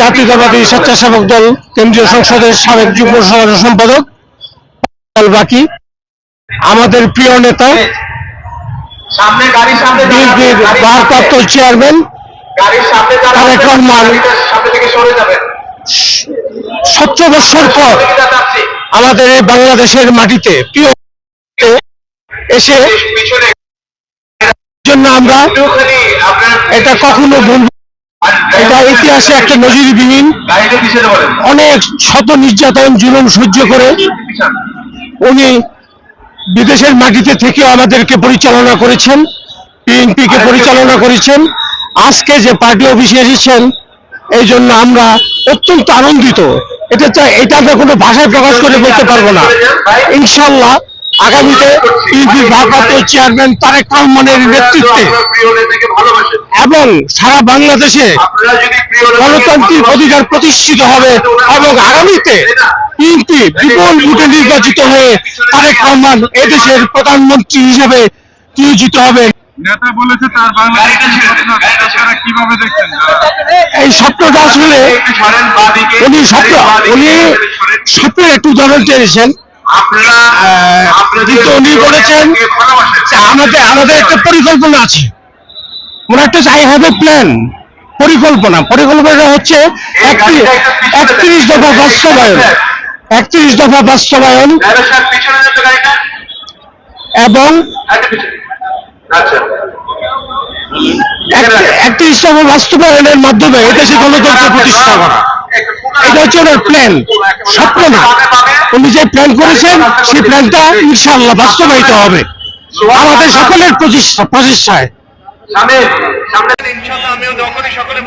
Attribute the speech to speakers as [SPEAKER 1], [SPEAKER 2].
[SPEAKER 1] জাতীয়তাবাদী স্বেচ্ছাসেবক দল কেন্দ্রীয় সংসদের সাবেক যুগ্ম সাধারণ সম্পাদক বাকি। আমাদের প্রিয় নেতা বিএনপির ভারপ্রাপ্ত চেয়ারম্যান তারেক রহমান। সতেরো বছর পর আমাদের এই বাংলাদেশের মাটিতে প্রিয় এসে জন্য আমরা এটা কখনো ভুলব। এটা ইতিহাসে একটা নজিরবিহীন অনেক শত নির্যাতন জুলুম সহ্য করে উনি বিদেশের মাটিতে থেকে আমাদেরকে পরিচালনা করেছেন বিএনপিকে পরিচালনা করেছেন। আজকে যে পার্টি অফিসে এসেছেন এই জন্য আমরা অত্যন্ত আনন্দিত। এটা এটা আমরা কোনো ভাষায় প্রকাশ করে বলতে পারব না। ইনশাল্লাহ আগামীতে বিএনপির ভারপ্রাপ্ত চেয়ারম্যান তারেক রহমানের নেতৃত্বে এবং সারা বাংলাদেশে
[SPEAKER 2] আপনারা যদি প্রিয় নেতাকে
[SPEAKER 1] গণতান্ত্রিক অধিকার প্রতিষ্ঠিত হবে এবং আগামীতে তিনটি বিপুল ভোটে নির্বাচিত হয়ে তারেক রহমান এদেশের প্রধানমন্ত্রী হিসেবে নিয়োজিত হবে
[SPEAKER 3] নেতা বলেছে তার বাংলাদেশের কীভাবে দেখছেন?
[SPEAKER 1] এই স্বপ্নটা আসলে উনি স্বপ্ন উনি। স্বপ্নের একটু উদাহরণ চেয়েছেন
[SPEAKER 2] আপনারা আপনাদের
[SPEAKER 1] কিন্তু উনি বলেছেন আমাদের আমাদের একটা পরিকল্পনা আছে। ওনার একটা আই হ্যাভ এ প্ল্যান পরিকল্পনা। পরিকল্পনা হচ্ছে একত্রিশ দফা বাস্তবায়ন। একত্রিশ দফা বাস্তবায়ন। এবং
[SPEAKER 2] পিছনে। আচ্ছা।
[SPEAKER 1] একত্রিশ দফা বাস্তবায়নের মাধ্যমে এদেশে গণতন্ত্র প্রতিষ্ঠা করা। এটা হচ্ছে ওনার প্ল্যান স্বপ্ন না। উনি যে প্ল্যান করেছেন সেই প্ল্যানটা ইনশাআল্লাহ বাস্তবায়িত হবে। আমাদের সকলের প্রচেষ্টা প্রচেষ্টায়
[SPEAKER 2] সামনে। সামনে আমিও যখনই সকলে